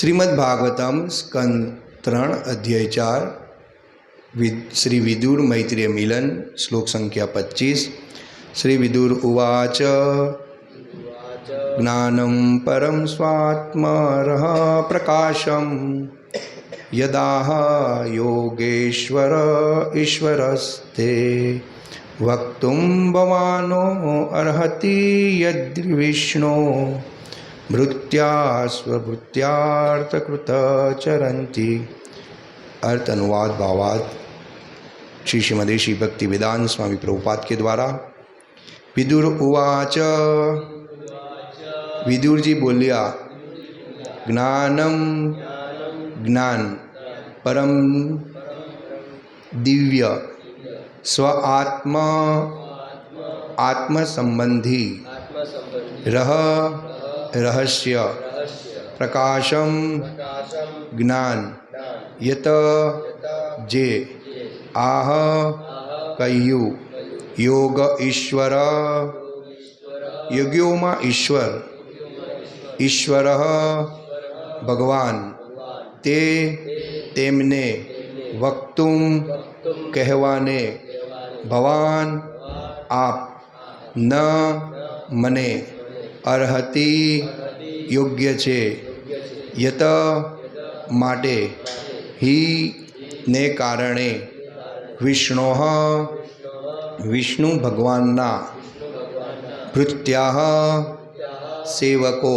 શ્રીમદ ભાગવતમ સ્કંદ ત્રણ અધ્યાય ચાર શ્રી વિદુર મૈત્રીય મિલન, શ્લોક સંખ્યા પચીસ, શ્રી વિદુર ઉવાચ, જ્ઞાનમ પરમ સ્વાત્મરઃ પ્રકાશમ, યદાહ યોગેશ્વર ઈશ્વરસ્તે વક્તુમ ભવાનો અર્હતિ યદ્વિષ્ણો ભૃત્યા સ્વભૃત્યાર્થકૃત ચરંતી અર્થ અનુવાદ ભાવાદ શ્રી શ્રીમદે શ્રી ભક્તિ વેદાંત સ્વામી પ્રભુપાદ કે દ્વારા વિદુર ઉવાચ વિદુરજી બોલ્યા જ્ઞાનમ જ્ઞાન પરમ દિવ્ય સ્વઆત્મ આત્મસંબંધી રહ રહસ્ય પ્રકાશમ જ્ઞાન યત જે આહ કહ્યું યોગ ઈશ્વર યોગ્યોમાં ઈશ્વર ઈશ્વર ભગવાન તે તેમને વક્તુમ કહેવાને ભવાન આપ ન મને અર્હતિ યોગ્ય છે. યત માટે હી ને કારણે વિષ્ણો વિષ્ણુ ભગવાનના ભૃત્યા સેવકો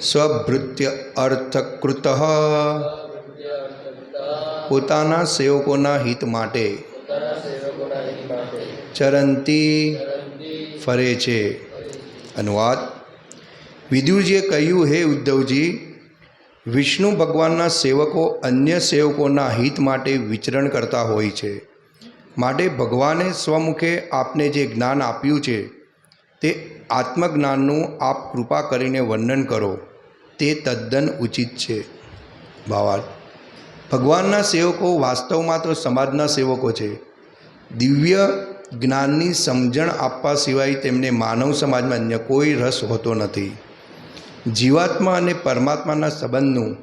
સ્વભૃત્ય અર્થકૃત પોતાના સેવકોના હિત માટે ચરંતી ફરે છે. અનુવાદ. વિદુરજીએ કહ્યું, હે ઉદ્ધવજી, વિષ્ણુ ભગવાનના સેવકો અન્ય સેવકોના હિત માટે વિચરણ કરતા હોય છે. માટે ભગવાને સ્વમુખે આપને જે જ્ઞાન આપ્યું છે, તે આત્મજ્ઞાનનું આપ કૃપા કરીને વર્ણન કરો. તે તદ્દન ઉચિત છે. ભાવાર્થ ભગવાનના સેવકો વાસ્તવમાં તો સમાજના સેવકો છે. દિવ્ય જ્ઞાનની સમજણ આપવા સિવાય તેમને માનવ સમાજમાં અન્ય કોઈ રસ હોતો નથી. જીવાત્મા અને પરમાત્માના સંબંધનું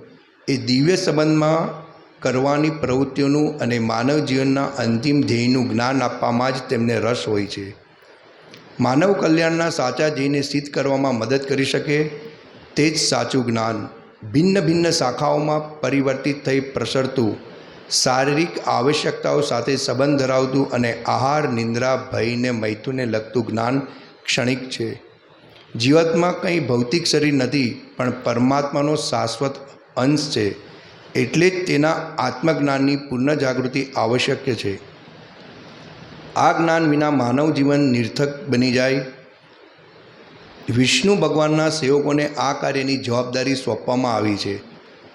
એ દિવ્ય સંબંધમાં કરવાની પ્રવૃત્તિઓનું અને માનવ જીવનના અંતિમ ધ્યેયનું જ્ઞાન આપવામાં જ તેમને રસ હોય છે. માનવ કલ્યાણના સાચા ધ્યેયને સિદ્ધ કરવામાં મદદ કરી શકે તે જ સાચું જ્ઞાન ભિન્ન ભિન્ન શાખાઓમાં પરિવર્તિત થઈ પ્રસરતું શારીરિક આવશ્યકતાઓ સાથે સંબંધ ધરાવતું અને આહાર, નિંદ્રા ભયને મૈથુને લગતું જ્ઞાન ક્ષણિક છે. જીવતમાં કંઈ ભૌતિક શરીર નથી, પણ પરમાત્માનો શાશ્વત અંશ છે. એટલે જ તેના આત્મજ્ઞાનની પૂર્ણ જાગૃતિ આવશ્યક છે. આ જ્ઞાન વિના માનવ જીવન નિર્થક બની જાય. વિષ્ણુ ભગવાનના સેવકોને આ કાર્યની જવાબદારી સોંપવામાં આવી છે.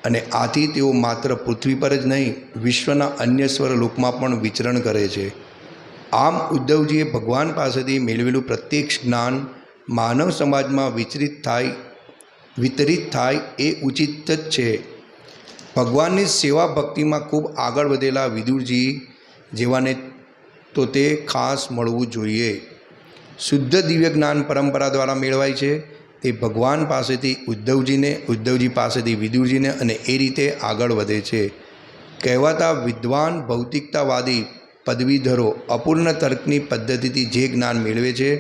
અને આથી તેઓ માત્ર પૃથ્વી પર જ નહીં, વિશ્વના અન્ય સ્વર લોકમાં પણ વિચરણ કરે છે. આમ ઉદ્ધવજીએ ભગવાન પાસેથી મેળવેલું પ્રત્યક્ષ જ્ઞાન માનવ સમાજમાં વિચરિત થાય, વિતરિત થાય એ ઉચિત જ છે. ભગવાનની સેવા ભક્તિમાં ખૂબ આગળ વધેલા વિદુરજી જેવાને તો તે ખાસ મળવું જોઈએ. શુદ્ધ દિવ્ય જ્ઞાન પરંપરા દ્વારા મેળવાય છે. તે ભગવાન પાસેથી ઉદ્ધવજીને, ઉદ્ધવજી પાસેથી વિદુરજીને અને એ રીતે આગળ વધે છે. કહેવાતા વિદ્વાન ભૌતિકતાવાદી પદવીધરો અપૂર્ણ તર્કની પદ્ધતિથી જે જ્ઞાન મેળવે છે,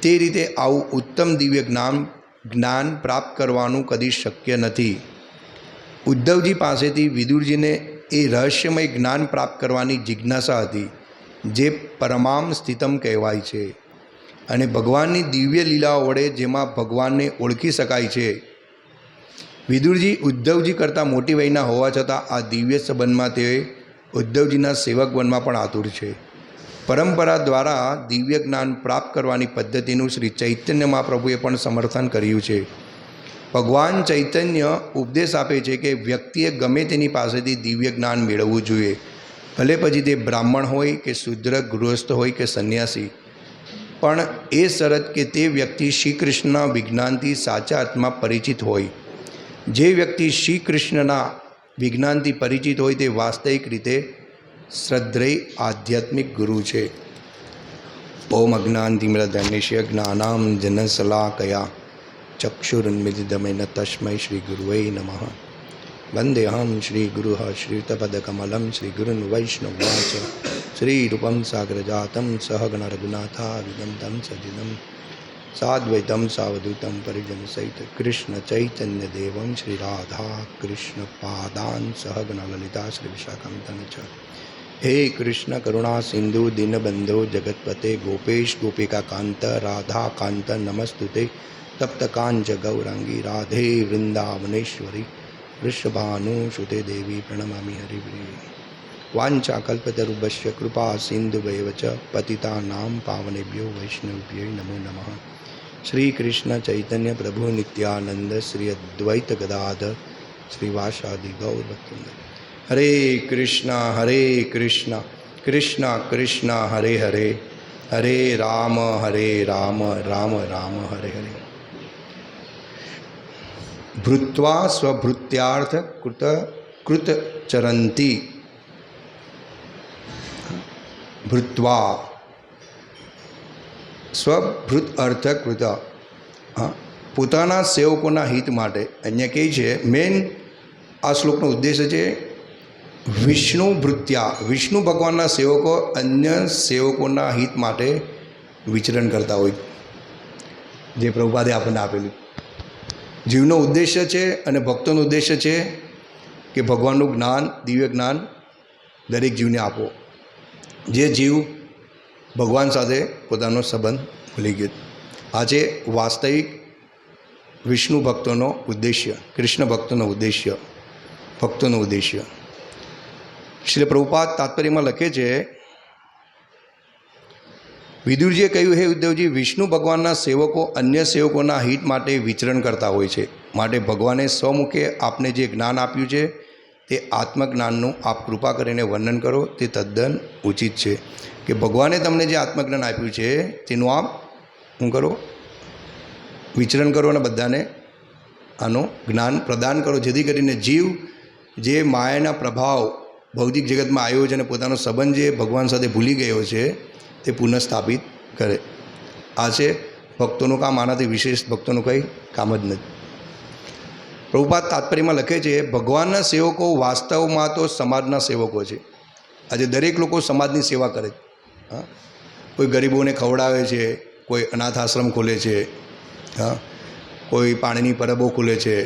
તે રીતે આવું ઉત્તમ દિવ્ય જ્ઞાન જ્ઞાન પ્રાપ્ત કરવાનું કદી શક્ય નથી. ઉદ્ધવજી પાસેથી વિદુરજીને એ રહસ્યમય જ્ઞાન પ્રાપ્ત કરવાની જિજ્ઞાસા હતી, જે પરમામ સ્થિતમ કહેવાય છે. અને ભગવાનની દિવ્ય લીલાઓ વડે જેમાં ભગવાનને ઓળખી શકાય છે. વિદુરજી ઉદ્ધવજી કરતાં મોટી વયના હોવા છતાં આ દિવ્ય સંબંધમાં તે ઉદ્ધવજીના સેવક વનમાં પણ આતુર છે. પરંપરા દ્વારા દિવ્ય જ્ઞાન પ્રાપ્ત કરવાની પદ્ધતિનું શ્રી ચૈતન્ય મહાપ્રભુએ પણ સમર્થન કર્યું છે. ભગવાન ચૈતન્ય ઉપદેશ આપે છે કે વ્યક્તિએ ગમે તેની પાસેથી દિવ્ય જ્ઞાન મેળવવું જોઈએ. ભલે પછી તે બ્રાહ્મણ હોય કે શુદ્ર ગૃહસ્થ હોય કે સંન્યાસી પણ એ શરત કે તે વ્યક્તિ શ્રી કૃષ્ણના વિજ્ઞાનથી સાચા અર્થમાં પરિચિત હોય. જે વ્યક્તિ શ્રી કૃષ્ણના વિજ્ઞાનથી પરિચિત હોય તે વાસ્તવિક રીતે શ્રદ્ધેય આધ્યાત્મિક ગુરુ છે. ઓમ અજ્ઞાનતિમ્રધન્યસ્ય જ્ઞાનામ જનસલાકયા ચક્ષુરુન્મિલિતમેન તસ્મૈ શ્રી ગુરુવૈ નમઃ. વંદેહમ શ્રી ગુરુ શ્રીયુતપદકમલમ શ્રી ગુરુન વૈષ્ણવાચ શ્રીરૂપમ સાગરજાતમ સહગણ રઘુનાથા સજિદમ સાદ્વૈતમ સાવધૂતમ પરિજન સહિત કૃષ્ણ ચૈતન્ય દેવમ શ્રી રાધા કૃષ્ણ પાદાન સહગણ લલિતા શ્રી વિશાખાંતન છ હે કૃષ્ણ કરુણા સિંધુ દિનબંધો જગતપતે ગોપેશ ગોપિકા કાંત રાધા કાંત નમસ્તુતે તપ્તકાંચ ગૌરાંગી રાધે વૃંદાવનેશ્વરી વૃષભાનુ સુતે દેવી પ્રણમામી હરિપ્રિય વાંચાકલ્પતરુભ્ય કૃપા સિંધુવૈવ ચ પતિતાનાં પાવનેભ્યો વૈષ્ણવભ્યો નમો નમઃ શ્રી કૃષ્ણ ચૈતન્ય પ્રભુ નિત્યાનંદ શ્રી અદ્વૈત ગદાધર શ્રીવાસાદિ ગૌરભક્તુંદ હરે કૃષ્ણ હરે કૃષ્ણ કૃષ્ણ કૃષ્ણ હરે હરે હરે રામ હરે રામ રામ રામ હરે હરે ભૃત્વા સ્વભૃત્યાર્થ કૃત કૃત ચરંતી ભૃત્વા સ્વભૃત અર્થ કૃત હા પોતાના સેવકોના હિત માટે અહીંયા કહે છે મેઇન આ શ્લોકનો ઉદ્દેશ્ય છે વિષ્ણુ ભૃત્યા. વિષ્ણુ ભગવાનના સેવકો અન્ય સેવકોના હિત માટે વિચરણ કરતા હોય. જે પ્રભુપાદે આપણને આપેલું. જીવનો ઉદ્દેશ્ય છે અને ભક્તોનો ઉદ્દેશ્ય છે કે ભગવાનનું જ્ઞાન, દિવ્ય જ્ઞાન દરેક જીવને આપો. જે જીવ ભગવાન સાથે પોતાનો સંબંધ ભૂલી ગયો. આજે વાસ્તવિક વિષ્ણુ ભક્તોનો ઉદ્દેશ્ય, કૃષ્ણ ભક્તોનો ઉદ્દેશ્ય ભક્તોનો ઉદ્દેશ્ય. શ્રી પ્રભુપાદ તાત્પર્યમાં લખે છે, વિદુરજીએ કહ્યું, હે ઉદ્ધવજી, વિષ્ણુ ભગવાનના સેવકો અન્ય સેવકોના હિત માટે વિચરણ કરતા હોય છે. માટે ભગવાને સ્વમુખે આપને જે જ્ઞાન આપ્યું છે તે આત્મજ્ઞાનનું આપ કૃપા કરીને વર્ણન કરો. તે તદ્દન ઉચિત છે કે ભગવાને તમને જે આત્મજ્ઞાન આપ્યું છે, તેનું આપ શું કરો? વિચરણ કરો અને બધાને આનું જ્ઞાન પ્રદાન કરો. જેથી કરીને જીવ જે માયાના પ્રભાવ ભૌતિક જગતમાં આવ્યો છે અને પોતાનો સંબંધ જે ભગવાન સાથે ભૂલી ગયો છે, તે પુનઃસ્થાપિત કરે. આ છે ભક્તોનું કામ. આનાથી વિશેષ ભક્તોનું કંઈ કામ જ નથી. પ્રભુપાદ તાત્પર્યમાં લખે છે, ભગવાનના સેવકો વાસ્તવમાં તો સમાજના સેવકો છે. આજે દરેક લોકો સમાજની સેવા કરે છે. હા? કોઈ ગરીબોને ખવડાવે છે, કોઈ અનાથ આશ્રમ ખોલે છે, હા? કોઈ પાણીની પરબો ખોલે છે,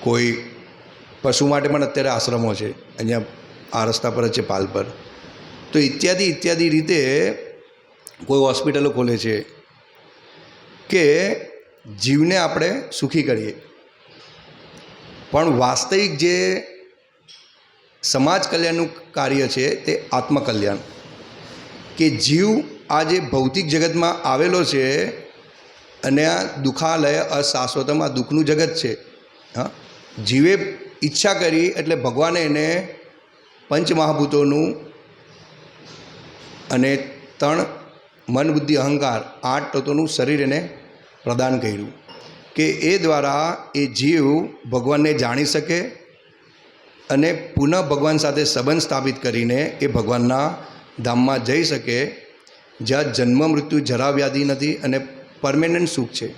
કોઈ પશુ માટે પણ અત્યારે આશ્રમો છે, અહીંયા આ રસ્તા પર જ છે પાલ પર. તો ઇત્યાદિ ઇત્યાદિ રીતે કોઈ હોસ્પિટલો ખોલે છે કે જીવને આપણે સુખી કરીએ. પણ વાસ્તવિક જે સમાજ કલ્યાણનું કાર્ય છે તે આત્મકલ્યાણ. કે જીવ આ જે ભૌતિક જગતમાં આવેલો છે અને આ દુઃખાલય અશાશ્વતમાં દુઃખનું જગત છે. હા? જીવે ઈચ્છા કરી એટલે ભગવાને એને પંચમહાભૂતોનું અને ત્રણ મન બુદ્ધિ અહંકાર આઠ તત્વોનું શરીર એને પ્રદાન કર્યું. કે એ દ્વારા એ જીવ ભગવાનને જાણી શકે અને પુનઃ ભગવાન સાથે સંબંધ સ્થાપિત કરીને એ ભગવાનના ધામમાં જઈ શકે, જ્યાં જન્મ મૃત્યુ જરા વ્યાધિ નથી અને પરમેનન્ટ સુખ છે.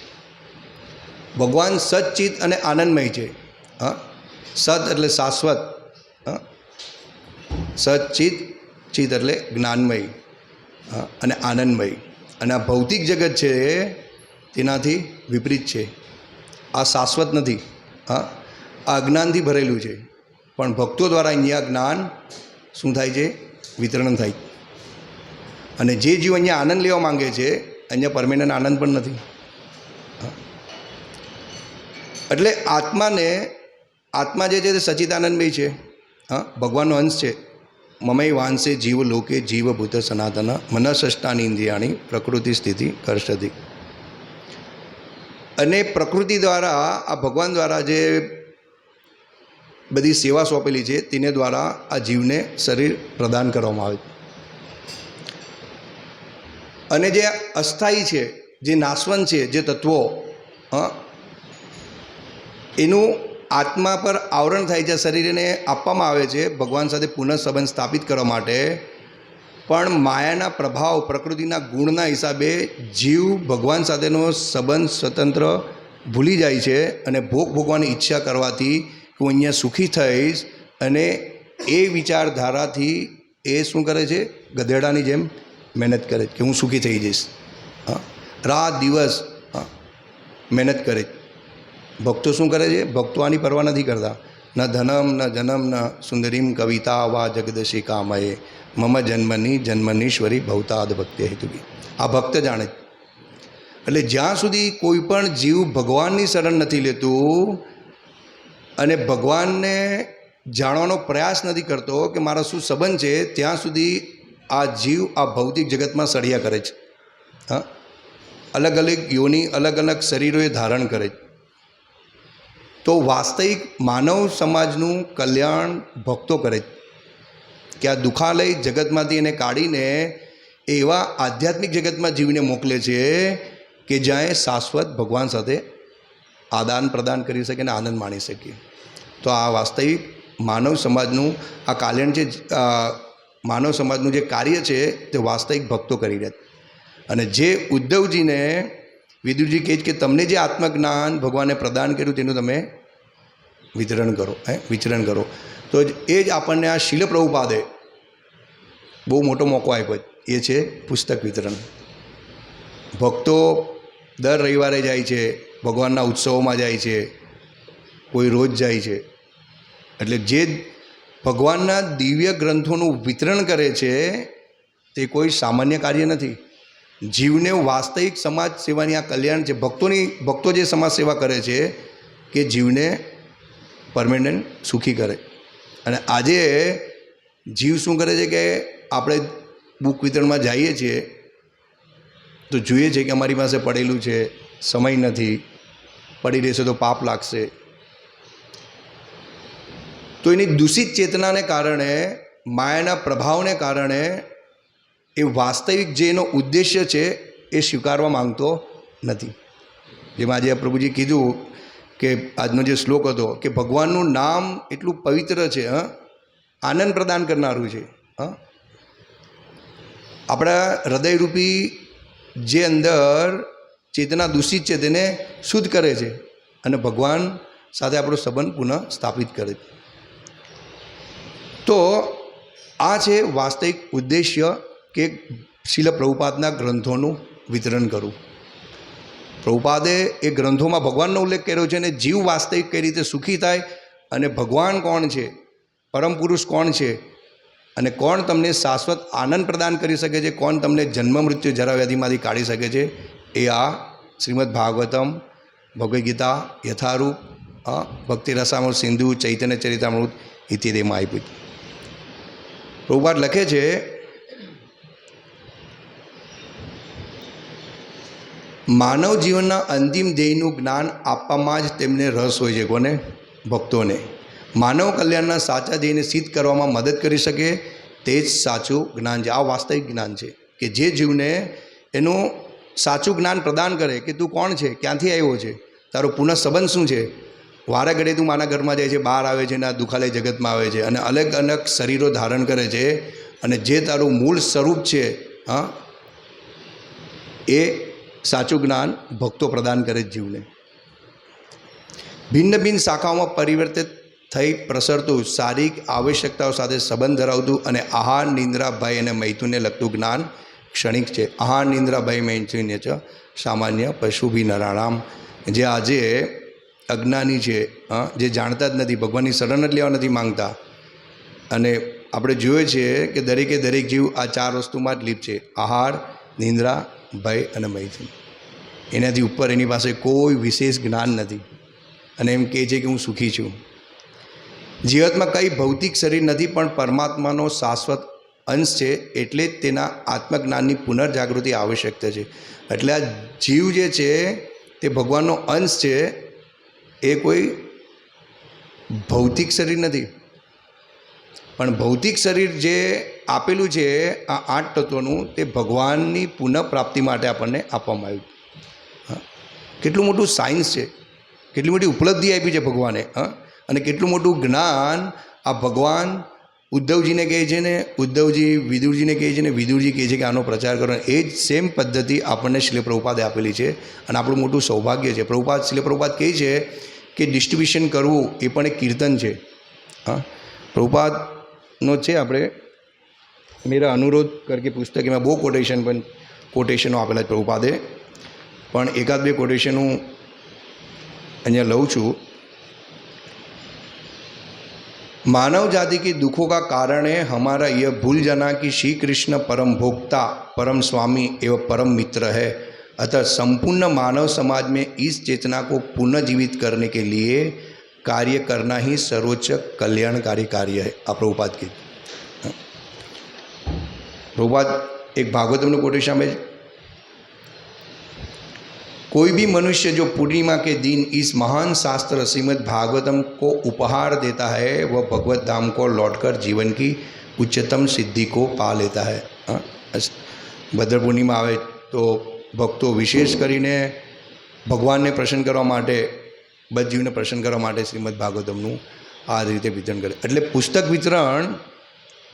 ભગવાન સચ્ચિત અને આનંદમય છે. હા? સત એટલે શાશ્વત. હા? સચ્ચિત ચિત એટલે જ્ઞાનમય. હા? અને આનંદમય. અને આ ભૌતિક જગત છે તેનાથી વિપરીત છે. આ શાશ્વત નથી. હા? આ અજ્ઞાનથી ભરેલું છે. પણ ભક્તો દ્વારા અહીંયા જ્ઞાન શું થાય છે? વિતરણ થાય. અને જે જીવ અહીંયા આનંદ લેવા માંગે છે, અહીંયા પરમેનન્ટ આનંદ પણ નથી. એટલે આત્માને, આત્મા જે છે તે સચિદાનંદમય છે. હા? ભગવાનનો અંશ છે. મમય વાંસે જીવ લોકે જીવભૂત સનાતન મનસષ્ટાની ઇન્દ્રિયાણી પ્રકૃતિ સ્થિતિ કર્ષતિ. અને પ્રકૃતિ દ્વારા, આ ભગવાન દ્વારા જે બધી સેવા સોંપેલી છે, તેને દ્વારા આ જીવને શરીર પ્રદાન કરવામાં આવે અને જે અસ્થાયી છે, જે નાશવંત છે, જે તત્વો એનું આત્મા પર આવરણ થાય છે, શરીરને આપવામાં આવે છે, ભગવાન સાથે પુનઃ સંબંધ સ્થાપિત કરવા માટે પણ માયાના પ્રભાવ, પ્રકૃતિના ગુણના હિસાબે જીવ ભગવાન સાથેનો સંબંધ સ્વતંત્ર ભૂલી જાય છે અને ભોગ ભોગવાની ઈચ્છા કરવાથી હું અહીંયા સુખી થઈશ અને એ વિચારધારાથી એ શું કરે છે? ગધેડાની જેમ મહેનત કરે કે હું સુખી થઈ જઈશ. હા. રાત દિવસ, હા, મહેનત કરે. ભક્તો શું કરે છે? ભક્તો આની પરવા નથી કરતા. ન ધનમ, ન જનમ, ન સુંદરીમ કવિતા વા જગદશી કામયે મમ જન્મની જન્મનીશ્વરી ભવતાદ ભક્તિ હેતુકી આ ભક્ત જાણે. એટલે જ્યાં સુધી કોઈ પણ જીવ ભગવાનની શરણ નથી લેતું અને ભગવાનને જાણવાનો પ્રયાસ નથી કરતો કે મારો શું સંબંધ છે, ત્યાં સુધી આ જીવ આ ભૌતિક જગતમાં સળિયા કરે છે. હા? અલગ અલગ યોની અલગ અલગ શરીરોએ ધારણ કરે છે. તો વાસ્તવિક માનવ સમાજનું કલ્યાણ ભક્તો કરે છે. કે આ દુઃખાલય જગતમાંથી એને કાઢીને એવા આધ્યાત્મિક જગતમાં જીવને મોકલે છે કે જ્યાં એ શાશ્વત ભગવાન સાથે આદાન પ્રદાન કરી શકે અને આનંદ માણી શકીએ તો આ વાસ્તવિક માનવ સમાજનું આ કલ્યાણ જે માનવ સમાજનું જે કાર્ય છે તે વાસ્તવિક ભક્તો કરી રહ્યા અને જે ઉદ્ધવજીને વિદુરજી કહે છે કે તમને જે આત્મજ્ઞાન ભગવાને પ્રદાન કર્યું તેનું તમે વિતરણ કરો, હે, વિચરણ કરો. તો એ જ આપણને આ શીલ પ્રભુપાદે બહુ મોટો મોકો આપ્યો. એ છે પુસ્તક વિતરણ. ભક્તો દર રવિવારે જાય છે, ભગવાનના ઉત્સવોમાં જાય છે, કોઈ રોજ જાય છે. એટલે જે ભગવાનના દિવ્ય ગ્રંથોનું વિતરણ કરે છે, તે કોઈ સામાન્ય કાર્ય નથી. જીવને વાસ્તવિક સમાજ સેવાની આ કલ્યાણ છે, ભક્તોની, ભક્તો જે સમાજ સેવા કરે છે, કે જીવને પરમેનન્ટ સુખી કરે. અને આજે જીવ શું કરે છે કે આપણે બુક વિતરણમાં જઈએ છીએ, તો જોઈએ છે કે અમારી પાસે પડેલું છે, સમય નથી, પડી રહેશે તો પાપ લાગશે. તો એની દૂષિત ચેતનાને કારણે, માયાના પ્રભાવને કારણે, એ વાસ્તવિક જે એનો ઉદ્દેશ્ય છે, એ સ્વીકારવા માંગતો નથી. જેમાં આજે પ્રભુજી કીધું કે આજનો જે શ્લોક હતો કે ભગવાનનું નામ એટલું પવિત્ર છે, હ? આનંદ પ્રદાન કરનારું છે, હ? આપણા હૃદયરૂપી જે અંદર ચેતના દૂષિત છે તેને શુદ્ધ કરે છે અને ભગવાન સાથે આપણો સંબંધ પુનઃ સ્થાપિત કરે છે. તો આ છે વાસ્તવિક ઉદ્દેશ્ય કે શિલ પ્રભુપાદના ગ્રંથોનું વિતરણ કરવું. પ્રભુપાદે એ ગ્રંથોમાં ભગવાનનો ઉલ્લેખ કર્યો છે અને જીવ વાસ્તવિક કઈ રીતે સુખી થાય અને ભગવાન કોણ છે, પરમ પુરુષ કોણ છે અને કોણ તમને શાશ્વત આનંદ પ્રદાન કરી શકે છે, કોણ તમને જન્મ મૃત્યુ જરા વ્યાધિમાંથી કાઢી શકે છે, એ આ શ્રીમદ ભાગવતમ ભગવદ્ ગીતા યથારૂપ ભક્તિ રસામૃત સિંધુ, ચૈતન્ય ચરિતામૃત, ઇતિદેમાં આપ્યું. પ્રભુપાદ લખે છે માનવ જીવનના અંતિમ ધ્યેયનું જ્ઞાન આપવામાં જ તેમને રસ હોય છે, કોને? ભક્તોને. માનવ કલ્યાણના સાચા ધ્યેયને સિદ્ધ કરવામાં મદદ કરી શકે તે જ સાચું જ્ઞાન છે. આ વાસ્તવિક જ્ઞાન છે કે જે જીવને એનું સાચું જ્ઞાન પ્રદાન કરે કે તું કોણ છે, ક્યાંથી આવ્યો છે, તારો પુનઃ સંબંધ શું છે? વારે ઘડે તું મારા ઘરમાં જાય છે, બહાર આવે છે ને આ દુખાલય જગતમાં આવે છે અને અલગ અલગ શરીરો ધારણ કરે છે અને જે તારું મૂળ સ્વરૂપ છે, હા, એ સાચું જ્ઞાન ભક્તો પ્રદાન કરે જ જીવને. ભિન્ન ભિન્ન શાખાઓમાં પરિવર્તિત થઈ પ્રસરતું શારીરિક આવશ્યકતાઓ સાથે સંબંધ ધરાવતું અને આહાર નિંદ્રાભાઈ અને મૈથુને લગતું જ્ઞાન ક્ષણિક છે. આહાર નિંદ્રાભાઈ મૈથુને છે સામાન્ય પશુભી નરાણામ જે આજે અજ્ઞાની છે જે જાણતા જ નથી, ભગવાનની શરણ જ લેવા નથી માંગતા. અને આપણે જોઈએ છીએ કે દરેકે દરેક જીવ આ ચાર વસ્તુમાં જ લીપ છે. આહાર, નિંદ્રા ભય અને મૈથુન એનાથી ઉપર એની પાસે કોઈ વિશેષ જ્ઞાન નથી. અને એમ કહે છે કે હું સુખી છું. જીવતમાં કંઈ ભૌતિક શરીર નથી, પણ પરમાત્માનો શાશ્વત અંશ છે એટલે જ તેના આત્મજ્ઞાનની પુનર્જાગૃતિ આવશ્યકતા છે. એટલે આ જીવ જે છે, તે ભગવાનનો અંશ છે, એ કોઈ ભૌતિક શરીર નથી. પણ ભૌતિક શરીર જે આપેલું છે આ આઠ તત્વોનું તે ભગવાનની પુનઃપ્રાપ્તિ માટે આપણને આપવામાં આવ્યું. કેટલું મોટું સાયન્સ છે. કેટલી મોટી ઉપલબ્ધિ આપી છે ભગવાને. હા. અને કેટલું મોટું જ્ઞાન આ ભગવાન ઉદ્ધવજીને કહે છે ને, ઉદ્ધવજી વિદુરજીને કહે છે ને, વિદુરજી કહે છે કે આનો પ્રચાર કરો. એ જ સેમ પદ્ધતિ આપણને શિલે પ્રભુપાદે આપેલી છે. અને આપણું મોટું સૌભાગ્ય છે. પ્રભુપાદ શિલે પ્રભુપાદ કહે છે કે ડિસ્ટ્રીબ્યુશન કરવું એ પણ એક કીર્તન છે. હા. પ્રભુપાદનો છે આપણે મેરા અનુરોધ કરકે પુસ્તક એમાં બહુ કોટેશન પણ કોટેશનો આપેલા છે પ્રભુપાદે પણ એકાદ બે કોટેશન હું અહીંયા લઉં છું मानव जाति के दुखों का कारण है हमारा यह भूल जाना कि श्री कृष्ण परम भोक्ता परम स्वामी एवं परम मित्र है अतः संपूर्ण मानव समाज में इस चेतना को पुनर्जीवित करने के लिए कार्य करना ही सर्वोच्च कल्याणकारी कार्य है આ પ્રભુપાદ की प्रभुपाद एक भागवतम कोटेशन में कोई भी मनुष्य जो पूर्णिमा के दिन इस महान शास्त्र श्रीमद् भागवतम को उपहार देता है वह भगवत धाम को लौटकर जीवन की उच्चतम सिद्धि को पा लेता है હા ભદ્ર પૂર્ણિમા આવે તો ભક્તો વિશેષ કરીને ભગવાનને પ્રસન્ન કરવા માટે બદજીવને પ્રસન્ન કરવા માટે શ્રીમદ્ ભાગવતમનું આ રીતે વિતરણ કરે એટલે પુસ્તક વિતરણ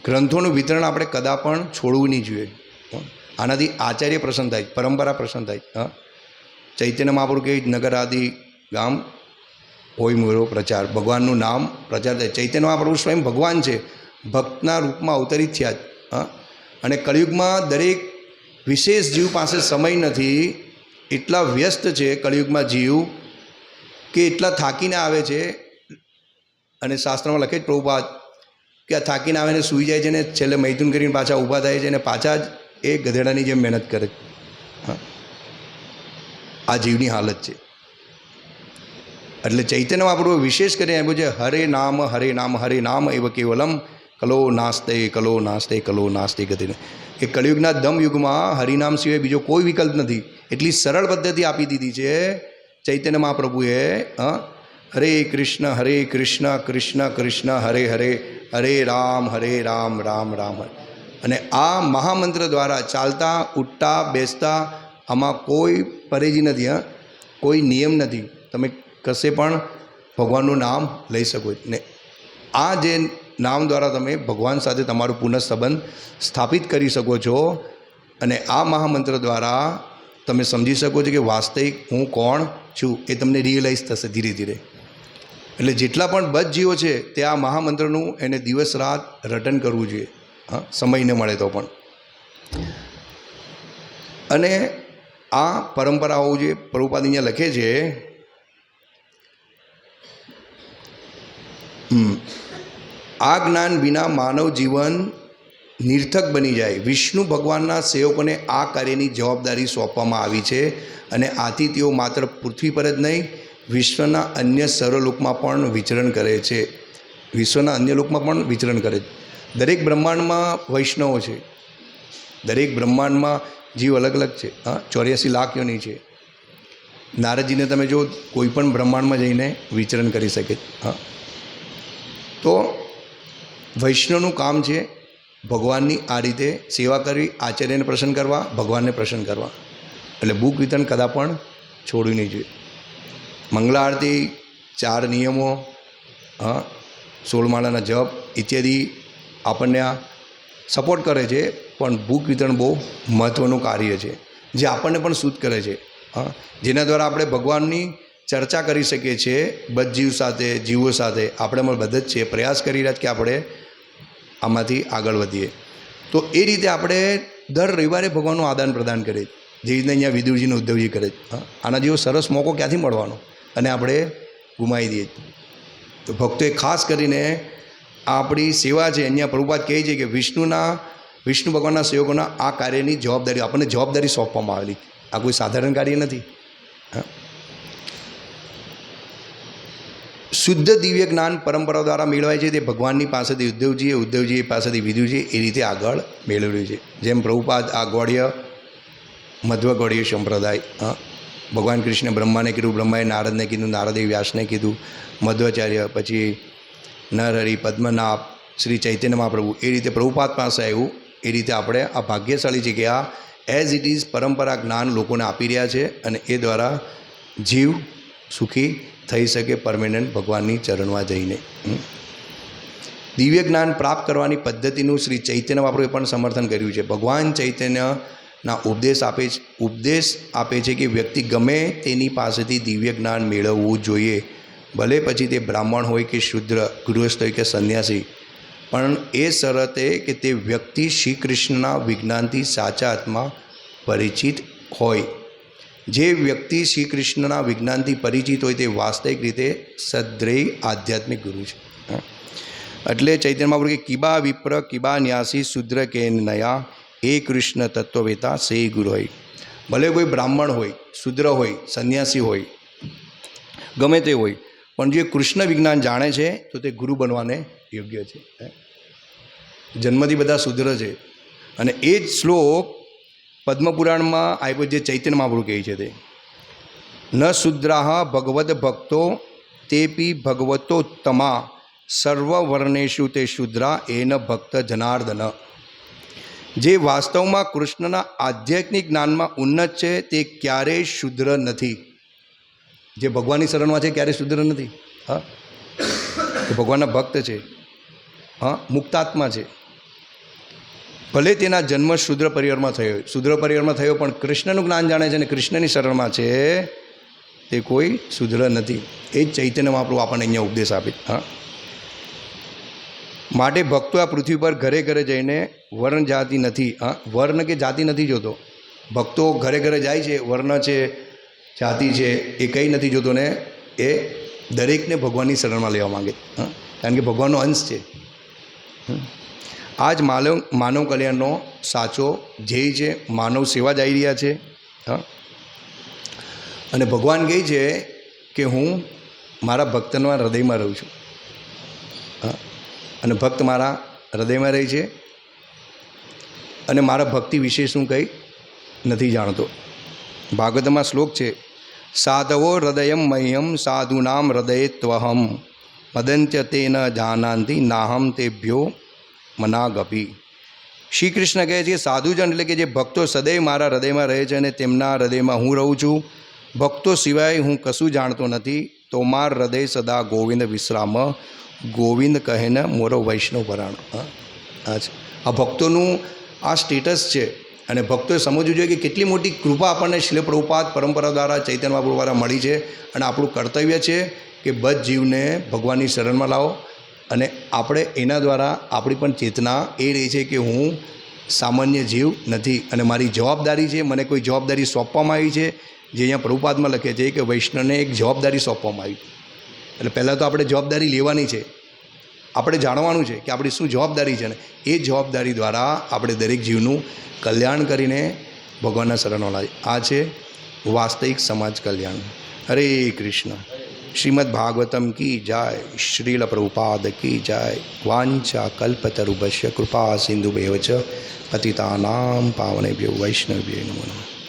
ગ્રંથોનું વિતરણ આપણે કદા પણ છોડવું નહીં જોઈએ. આનાથી આચાર્ય પ્રસન્ન થાય, પરંપરા પ્રસન્ન થાય. હા. ચૈતન્ય મહાપુર કે નગરાદિ ગામ હોય મોરો પ્રચાર. ભગવાનનું નામ પ્રચાર થાય. ચૈતન્ય મહાપ્રભુ સ્વયં ભગવાન છે. ભક્તના રૂપમાં અવતરિત થયા હા. અને કળિયુગમાં દરેક વિશેષ જીવ પાસે સમય નથી. એટલા વ્યસ્ત છે કળિયુગમાં જીવ કે એટલા થાકીને આવે છે. અને શાસ્ત્રમાં લખે જ પ્રભુપાદ કે આ થાકીને આવે ને સૂઈ જાય છે ને છેલ્લે મૈથુન કરીને પાછા ઊભા થાય છે અને પાછા જ એ ગધેડાની જેમ મહેનત કરે હા. આ જીવની હાલત છે. એટલે ચૈતન્ય મહાપ્રભુ વિશેષ કરીને આપ્યું છે, હરે નામ હરે નામ હરે નામ એવ કેવલમ કલો નાસ્તે કલો નાસ્તે કલો નાસ્તે ગતિને એ કળિયુગના દમ યુગમાં હરિનામ સિવાય બીજો કોઈ વિકલ્પ નથી. એટલી સરળ પદ્ધતિ આપી દીધી છે ચૈતન્ય મહાપ્રભુએ, હં હરે કૃષ્ણ હરે કૃષ્ણ કૃષ્ણ કૃષ્ણ હરે હરે હરે રામ હરે રામ રામ રામ હરે અને આ મહામંત્ર દ્વારા ચાલતા, ઉઠતા, બેસતા, આમાં કોઈ પરેજી નથી, હા? કોઈ નિયમ નથી. તમે કશે પણ ભગવાનનું નામ લઈ શકો. ને આ જે નામ દ્વારા તમે ભગવાન સાથે તમારું પુનઃ સંબંધ સ્થાપિત કરી શકો છો. અને આ મહામંત્ર દ્વારા તમે સમજી શકો છો કે વાસ્તવિક હું કોણ છું એ તમને રિયલાઇઝ થશે ધીરે ધીરે. એટલે જેટલા પણ બધ જીવો છે, તે આ મહામંત્રનું એને દિવસ રાત રટન કરવું જોઈએ. હા સમયને મળે તો પણ. અને આ પરંપરાઓ જે પ્રભુપાદ અહીંયા લખે છે આ જ્ઞાન વિના માનવ જીવન નિર્થક બની જાય. વિષ્ણુ ભગવાનના સેવકોને આ કાર્યની જવાબદારી સોંપવામાં આવી છે અને આથી તેઓ માત્ર પૃથ્વી પર જ નહીં વિશ્વના અન્ય સર્વલોકમાં પણ વિચરણ કરે છે. વિશ્વના અન્ય લોકમાં પણ વિચરણ કરે છે. દરેક બ્રહ્માંડમાં વૈષ્ણવો છે. દરેક બ્રહ્માંડમાં જીવ અલગ અલગ છે. હા, ચોર્યાસી લાખ યોની છે. નારદજીને તમે જો કોઈ પણ બ્રહ્માંડમાં જઈને વિચરણ કરી શકે. હા. તો વૈષ્ણવનું કામ છે ભગવાનની આ રીતે સેવા કરવી, આચાર્યને પ્રસન્ન કરવા, ભગવાનને પ્રસન્ન કરવા. એટલે બુક વિતરણ કદા પણ છોડવી નહીં જોઈએ. મંગળા આરતી ચાર નિયમો, હા, સોળમાળાના જપ ઇત્યાદિ આપણને આ સપોર્ટ કરે છે. પણ ભૂખ વિતરણ બહુ મહત્ત્વનું કાર્ય છે. જે આપણને પણ શુદ્ધ કરે છે. હા, જેના દ્વારા આપણે ભગવાનની ચર્ચા કરી શકીએ છીએ. બદજીવ સાથે, જીવો સાથે. આપણે પણ બધા જ છે પ્રયાસ કરી રહ્યા કે આપણે આમાંથી આગળ વધીએ. તો એ રીતે આપણે દર રવિવારે ભગવાનનું આદાન પ્રદાન કરીએ. જે રીતના અહીંયા વિદુરજીને ઉદ્ધવજી કરે આના જેવો સરસ મોકો ક્યાંથી મળવાનો? અને આપણે ગુમાવી દઈએ. તો ભક્તોએ ખાસ કરીને આપણી સેવા છે અહીંયા પ્રભુપાદ કહે છે કે વિષ્ણુના, વિષ્ણુ ભગવાનના સેવકોના આ કાર્યની જવાબદારી આપણને જવાબદારી સોંપવામાં આવેલી. આ કોઈ સાધારણ કાર્ય નથી. હા. શુદ્ધ દિવ્ય જ્ઞાન પરંપરા દ્વારા મેળવાય છે, તે ભગવાનની પાસેથી ઉદ્ધવજીએ ઉદ્ધવજી પાસેથી વિધુજીએ એ રીતે આગળ મેળવ્યું છે. જેમ પ્રભુપાદ આ ગૌડ્ય મધ્વ ગૌડીય સંપ્રદાય ભગવાન કૃષ્ણ બ્રહ્માને કીધું, બ્રહ્માએ નારદને કીધું, નારદે વ્યાસને કીધું મધ્વાચાર્ય પછી નરહરિ પદ્મનાભ, શ્રી ચૈતન્ય મહાપ્રભુ, એ રીતે પ્રભુપાત પાસે આવ્યું. એ રીતે આપણે આ ભાગ્યશાળી છે કે આ એઝ ઇટ ઇઝ પરંપરા જ્ઞાન લોકોને આપી રહ્યા છે અને એ દ્વારા જીવ સુખી થઈ શકે પરમેનન્ટ ભગવાનની ચરણમાં જઈને. દિવ્ય જ્ઞાન પ્રાપ્ત કરવાની પદ્ધતિનું શ્રી ચૈતન્ય મહાપ્રભુએ પણ સમર્થન કર્યું છે. ભગવાન ચૈતન્યના ઉપદેશ આપે છે, ઉપદેશ આપે છે કે વ્યક્તિ ગમે તેની પાસેથી દિવ્ય જ્ઞાન મેળવવું જોઈએ. ભલે પછી તે બ્રાહ્મણ હોય કે શુદ્ર, ગૃહસ્થ હોય કે સંન્યાસી. પણ એ શરતે કે તે વ્યક્તિ શ્રી કૃષ્ણના વિજ્ઞાનથી સાચા આત્મા પરિચિત હોય. જે વ્યક્તિ શ્રી કૃષ્ણના વિજ્ઞાનથી પરિચિત હોય તે વાસ્તવિક રીતે સદ્રેય આધ્યાત્મિક ગુરુ છે. એટલે ચૈતન્ય મહાપુર કે કિબા વિપ્ર, કિબા ન્યાસી, શુદ્ર કે નયા. એ કૃષ્ણ તત્વવેતા સે ગુરુ હોય. ભલે કોઈ બ્રાહ્મણ હોય, શુદ્ર હોય, સંન્યાસી હોય, ગમે તે હોય, પણ જે કૃષ્ણ વિજ્ઞાન જાણે છે, તો તે ગુરુ બનવાને યોગ્ય છે. હે. જન્મથી બધા શુદ્ર છે. અને એ જ શ્લોક પદ્મપુરાણમાં આવ્યો જે ચૈતન્ય મહાપ્રભુ કહે છે તે. ન શુદ્રાહ ભગવદ ભક્તો તેપી ભગવતોત્તમા સર્વવર્ણેશુ તે શુદ્રા એન ભક્ત જનાર્દન. જે વાસ્તવમાં કૃષ્ણના આધ્યાત્મિક જ્ઞાનમાં ઉન્નત છે, તે ક્યારેય શુદ્ર નથી. જે ભગવાનની શરણમાં છે, ક્યારેય શુદ્ર નથી. હા? ભગવાનના ભક્ત છે. હા? મુક્તાત્મા છે. ભલે તેના જન્મ શુદ્ર પરિવારમાં થયો શુદ્ર પરિવારમાં થયો, પણ કૃષ્ણનું જ્ઞાન જાણે છે અને કૃષ્ણની શરણમાં છે, તે કોઈ શુદ્ર નથી. એ જ ચૈતન્ય આપણું આપણને અહીંયા ઉપદેશ આપે. હા? માટે ભક્તો આ પૃથ્વી પર ઘરે ઘરે જઈને વર્ણ જાતિ નથી, હા? વર્ણ કે જાતિ નથી જોતો? ભક્તો ઘરે ઘરે જાય છે, વર્ણ છે, જાતિ છે, એ કંઈ નથી જોતો ને એ દરેકને ભગવાનની શરણમાં લેવા માગે, હા? કારણ કે ભગવાનનો અંશ છે. આ જ માનવ માનવ કલ્યાણનો સાચો ધ્યેય છે, માનવ સેવા જઈ રહ્યા છે, હા? અને ભગવાન કહે છે કે હું મારા ભક્તના હૃદયમાં રહું છું, હા? અને ભક્ત મારા હૃદયમાં રહે છે. અને મારા ભક્તિ વિશે શું કંઈ નથી જાણતો. ભાગવતમાં શ્લોક છે, સાધવો હૃદયમ મહ્યમ સાધુનામ હૃદય ત્વહમ મદંત્ય તે ન જાનાંતિ નાહમ તેભ્યો મનાગપી. શ્રી કૃષ્ણ કહે છે, સાધુજન એટલે કે જે ભક્તો સદૈવ મારા હૃદયમાં રહે છે અને તેમના હૃદયમાં હું રહું છું, ભક્તો સિવાય હું કશું જાણતો નથી, તો માર હૃદય સદા ગોવિંદ વિશ્રામ ગોવિંદ કહેને મોરો વૈષ્ણવ વરાણ. હા, આ છે. આ ભક્તોનું આ સ્ટેટસ છે અને ભક્તોએ સમજવું જોઈએ કે કેટલી મોટી કૃપા આપણને શિલ પ્રભુપાદ પરંપરા દ્વારા ચૈતન્ય મહાપ્રભુ દ્વારા મળી છે અને આપણું કર્તવ્ય છે કે બધ જીવને ભગવાનની શરણમાં લાવો અને આપણે એના દ્વારા આપણી પણ ચેતના એ રહી છે કે હું સામાન્ય જીવ નથી અને મારી જવાબદારી છે, મને કોઈ જવાબદારી સોંપવામાં આવી છે, જે અહીંયા પ્રભુપાદમાં લખે છે કે વૈષ્ણવને એક જવાબદારી સોંપવામાં આવી. એટલે પહેલાં તો આપણે જવાબદારી લેવાની છે. આપણે જાણવાનું છે કે આપણી શું જવાબદારી છે ને એ જવાબદારી દ્વારા આપણે દરેક જીવનું કલ્યાણ કરીને ભગવાનના શરણો આ છે વાસ્તવિક સમાજ કલ્યાણ. હરે કૃષ્ણ. શ્રીમદ ભાગવતમ કી જાય, શ્રીલ પ્રભુપાદ કી જાય, વાંચા કલ્પતરુભશ્ય કૃપા સિંધુ ચ પતિતાનામ પાવનેભ્યો વૈષ્ણવ્ય નમો નમઃ.